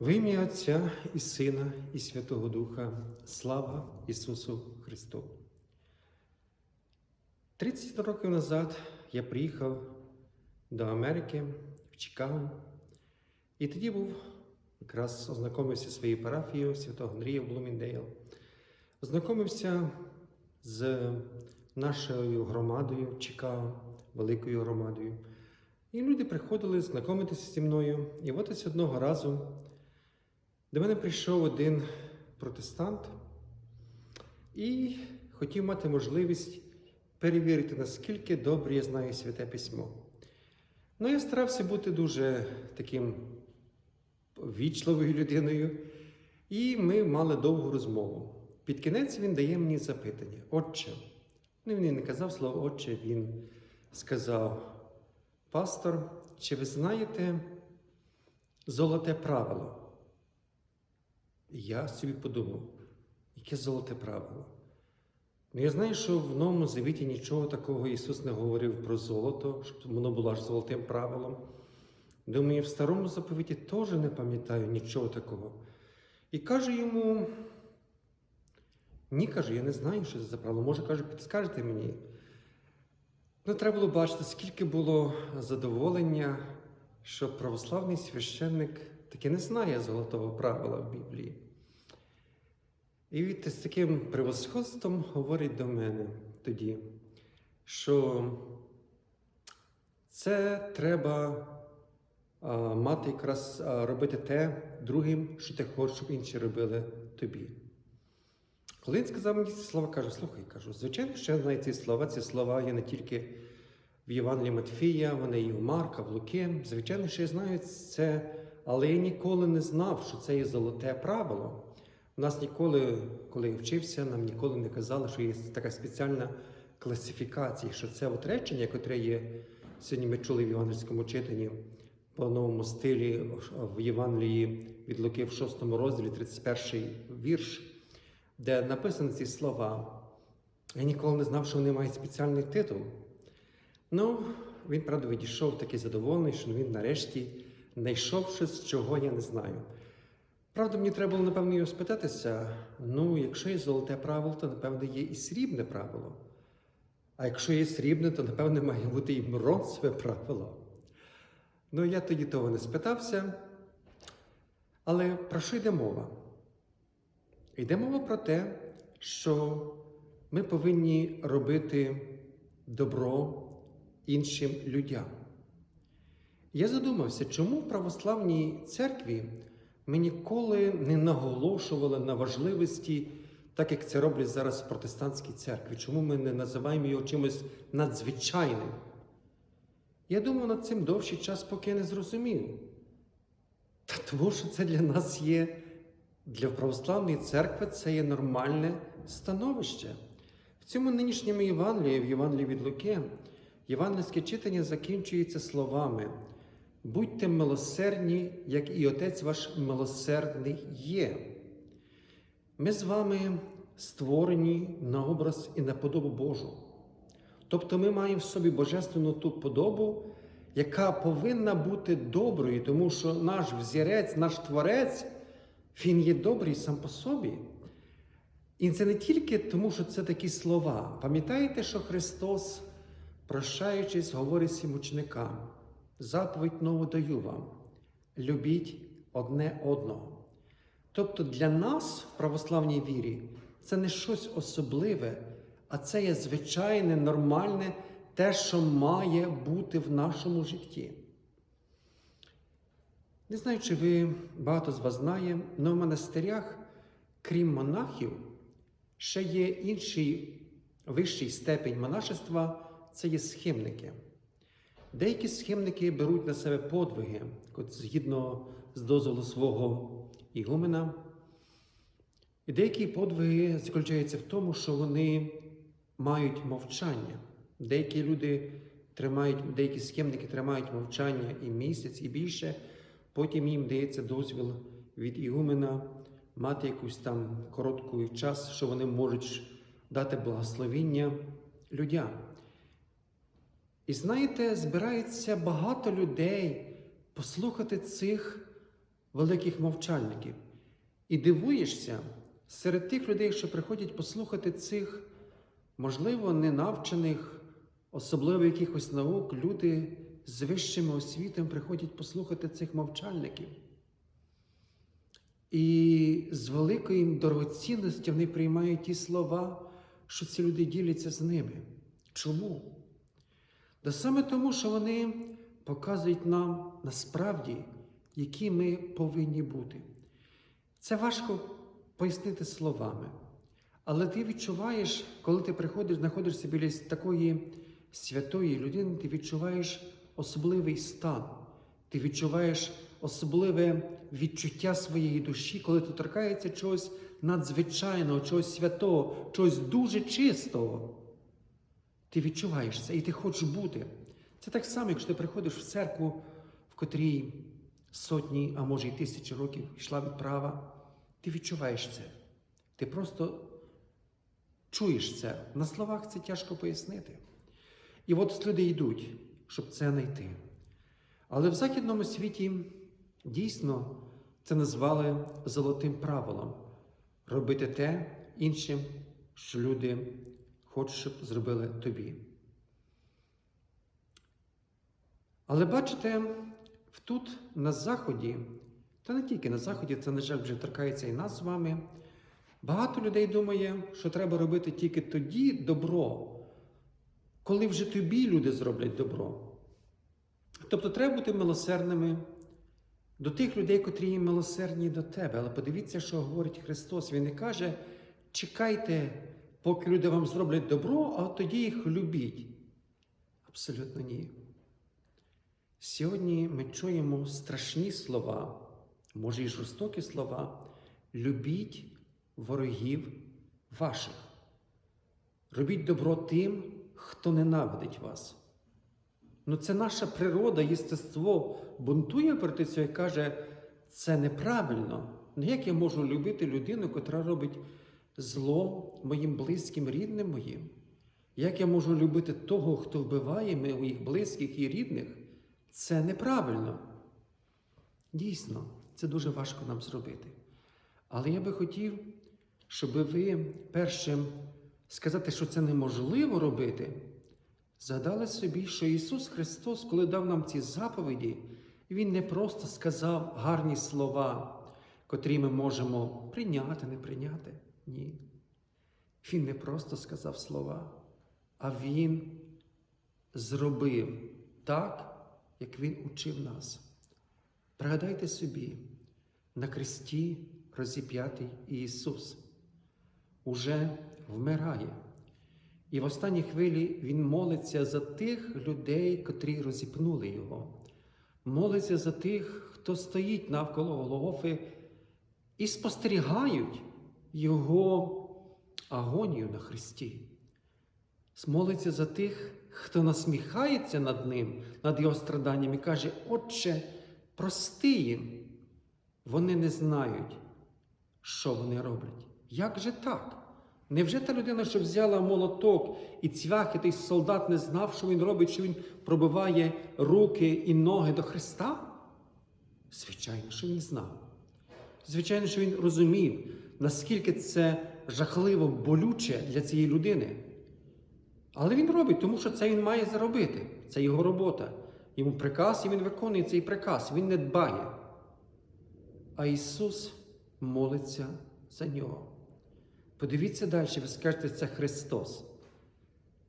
В ім'я Отця і Сина, і Святого Духа, слава Ісусу Христу. 30 років назад я приїхав до Америки в Чикаго, і тоді був якраз ознайомився своєю парафією Святого Андрія в Блуміндейл. Ознайомився з нашою громадою Чикаго, великою громадою. І люди приходили знайомитися зі мною. І от ось одного разу до мене прийшов один протестант і хотів мати можливість перевірити, наскільки добре я знаю святе письмо. Ну, я старався бути дуже таким вічливою людиною, і ми мали довгу розмову. Під кінець він дає мені запитання: Отче, ну він не казав слово Отче, він сказав: Пастор, чи ви знаєте золоте правило? Я собі подумав, яке золоте правило. Ну, я знаю, що в Новому Завіті нічого такого Ісус не говорив про золото, щоб воно було аж золотим правилом. Думаю, в старому заповіті теж не пам'ятаю нічого такого. І кажу йому: ні, кажу, я не знаю, що це за правило. Може, каже, підскажете мені. Ну, треба було бачити, скільки було задоволення, що православний священник таки не знає золотого правила в Біблії. І від з таким превосходством говорить до мене тоді, що це треба а, мати якраз а, робити те другим, що ти хочеш, щоб інші робили тобі. Коли він сказав мені ці слова, кажу, слухай, кажу, звичайно, що я знаю ці слова. Ці слова є не тільки в Євангелії Матфія, вони і в Марка, в Луки. Звичайно, що я знаю це, але я ніколи не знав, що це є золоте правило. У нас ніколи, коли я вчився, нам ніколи не казали, що є така спеціальна класифікація, що це от речення, яке є сьогодні ми чули в євангельському читанні по новому стилі в Євангелії від Луки в 6 розділі, 31 вірш, де написані ці слова. Я ніколи не знав, що вони мають спеціальний титул. Ну, він, правда, відійшов такий задоволений, що він нарешті знайшов щось, чого я не знаю. Правда, мені треба було, напевно, його спитатися. Ну, якщо є золоте правило, то напевно є і срібне правило. А якщо є срібне, то напевно має бути і бронзове правило. Ну, я тоді того не спитався. Але про що йде мова? Йде мова про те, що ми повинні робити добро іншим людям. Я задумався, чому в православній церкві ми ніколи не наголошували на важливості, так як це роблять зараз в протестантській церкві. Чому ми не називаємо його чимось надзвичайним? Я думав над цим довший час, поки не зрозумів. Та тому що це для нас є, для православної церкви це є нормальне становище. В цьому нинішньому Євангелії, в Євангелії від Луки, євангельське читання закінчується словами. Будьте милосердні, як і Отець ваш милосердний є. Ми з вами створені на образ і на подобу Божу. Тобто ми маємо в собі божественну ту подобу, яка повинна бути доброю, тому що наш взірець, наш творець, він є добрий сам по собі. І це не тільки тому, що це такі слова. Пам'ятаєте, що Христос, прощаючись, говорить всім ученикам, заповідь нову даю вам, любіть одне одного. Тобто для нас в православній вірі це не щось особливе, а це є звичайне, нормальне те, що має бути в нашому житті. Не знаю, чи ви багато з вас знає, але в монастирях, крім монахів, ще є інший вищий степень монашества це є схимники. Деякі схимники беруть на себе подвиги, от згідно з дозволу свого ігумена. І деякі подвиги заключаються в тому, що вони мають мовчання. Деякі люди тримають, деякі схемники тримають мовчання і місяць, і більше. Потім їм дається дозвіл від ігумена мати якусь там короткий час, що вони можуть дати благословіння людям. І знаєте, збирається багато людей послухати цих великих мовчальників. І дивуєшся серед тих людей, що приходять послухати цих, можливо, ненавчених, особливо якихось наук, люди з вищими освітами приходять послухати цих мовчальників. І з великою дорогоцінністю вони приймають ті слова, що ці люди діляться з ними. Чому? Да саме тому, що вони показують нам насправді, які ми повинні бути. Це важко пояснити словами. Але ти відчуваєш, коли ти приходиш, знаходишся біля такої святої людини, ти відчуваєш особливий стан, ти відчуваєш особливе відчуття своєї душі, коли ти торкається чогось надзвичайного, чогось святого, чогось дуже чистого. Ти відчуваєш це і ти хочеш бути. Це так само, якщо ти приходиш в церкву, в котрій сотні, а може й тисячі років йшла відправа, ти відчуваєш це. Ти просто чуєш це. На словах це тяжко пояснити. І от люди йдуть, щоб це знайти. Але в західному світі дійсно це назвали золотим правилом робити те іншим, що люди хочуть, щоб зробили тобі. Але бачите, тут на Заході, та не тільки на Заході, це, на жаль, вже торкається і нас з вами. Багато людей думає, що треба робити тільки тоді добро, коли вже тобі люди зроблять добро. Тобто треба бути милосердними до тих людей, котрі є милосердні до тебе. Але подивіться, що говорить Христос. Він не каже, чекайте, поки люди вам зроблять добро, а тоді їх любіть. Абсолютно ні. Сьогодні ми чуємо страшні слова, може й жорстокі слова. Любіть ворогів ваших. Робіть добро тим, хто ненавидить вас. Ну, це наша природа, єстество бунтує проти цього і каже, це неправильно. Ну як я можу любити людину, котра робить зло моїм близьким, рідним моїм? Як я можу любити того, хто вбиває моїх близьких і рідних? Це неправильно. Дійсно, це дуже важко нам зробити. Але я би хотів, щоб ви першим сказати, що це неможливо робити, згадали собі, що Ісус Христос, коли дав нам ці заповіді, Він не просто сказав гарні слова, котрі ми можемо прийняти, не прийняти. Ні. Він не просто сказав слова, а Він зробив так, як Він учив нас. Пригадайте собі, на кресті розіп'ятий Ісус уже вмирає. І в останній хвилі Він молиться за тих людей, котрі розіпнули Його. Молиться за тих, хто стоїть навколо Голгофи і спостерігають Його агонію на Христі. Молиться за тих, хто насміхається над ним, над його страданням і каже, Отче, прости їм. Вони не знають, що вони роблять. Як же так? Невже та людина, що взяла молоток і цвяхи, той солдат не знав, що він робить, що він пробиває руки і ноги до Христа? Звичайно, що він знав. Звичайно, що він розумів, наскільки це жахливо болюче для цієї людини. Але він робить, тому що це він має заробити. Це його робота. Йому приказ, і він виконує цей приказ, він не дбає. А Ісус молиться за нього. Подивіться далі, ви скажете, це Христос.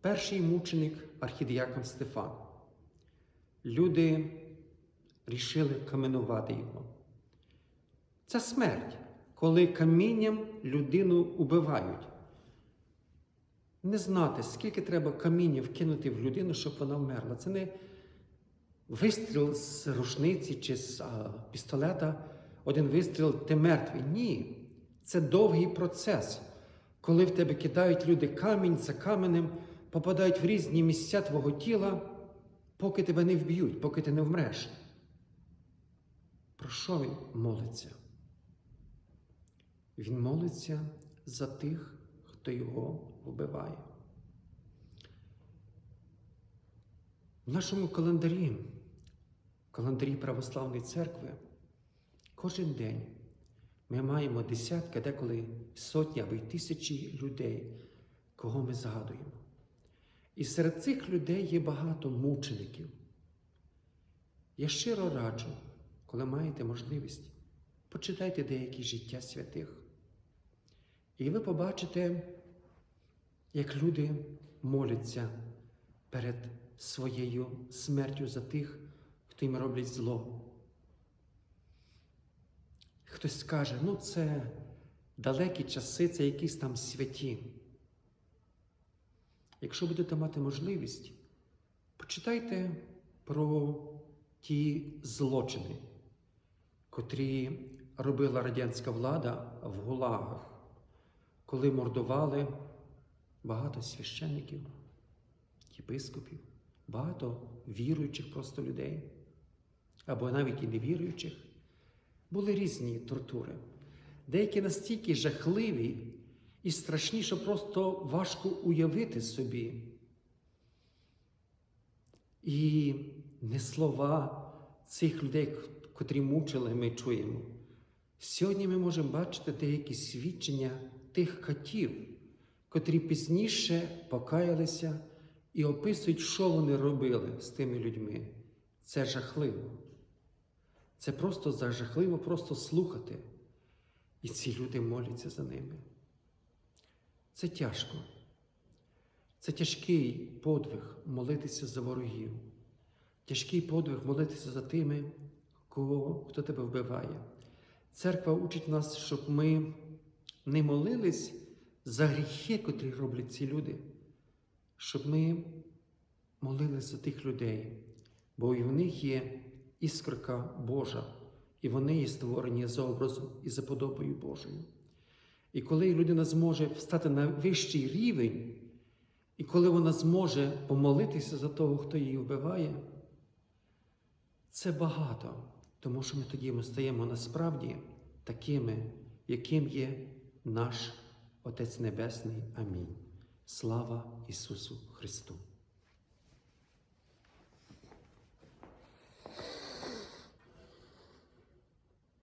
Перший мученик архідіакон Стефан. Люди рішили каменувати його. Це смерть, коли камінням людину убивають. Не знати, скільки треба каміння вкинути в людину, щоб вона вмерла. Це не вистріл з рушниці чи з а, пістолета, один вистріл, ти мертвий. Ні. Це довгий процес, коли в тебе кидають люди камінь за каменем, попадають в різні місця твого тіла, поки тебе не вб'ють, поки ти не вмреш. Про що він молиться? Він молиться за тих, хто його вбиває. В нашому календарі, в календарі Православної церкви, Кожен день ми маємо десятки, деколи сотні або й тисячі людей, кого ми згадуємо. І серед цих людей є багато мучеників. Я щиро раджу, коли маєте можливість, почитайте деякі життя святих. І ви побачите, як люди моляться перед своєю смертю за тих, хто їм роблять зло. Хтось скаже, ну це далекі часи, це якісь там святі. Якщо будете мати можливість, почитайте про ті злочини, котрі робила радянська влада в гулагах, коли мордували багато священників, єпископів, багато віруючих просто людей, або навіть і невіруючих. Були різні тортури. Деякі настільки жахливі і страшні, що просто важко уявити собі. І не слова цих людей, котрі мучили, ми чуємо. Сьогодні ми можемо бачити деякі свідчення тих катів, котрі пізніше покаялися і описують, що вони робили з тими людьми. Це жахливо. Це просто жахливо просто слухати. І ці люди моляться за ними. Це тяжко. Це тяжкий подвиг молитися за ворогів, тяжкий подвиг молитися за тими, кого, хто тебе вбиває. Церква учить нас, щоб ми не молились за гріхи, котрі роблять ці люди, щоб ми молились за тих людей, бо і в них є іскорка Божа, і вони є створені за образом і за подобою Божою. І коли людина зможе встати на вищий рівень, і коли вона зможе помолитися за того, хто її вбиває, це багато, тому що ми тоді ми стаємо насправді такими, яким є наш Отець Небесний. Амінь. Слава Ісусу Христу!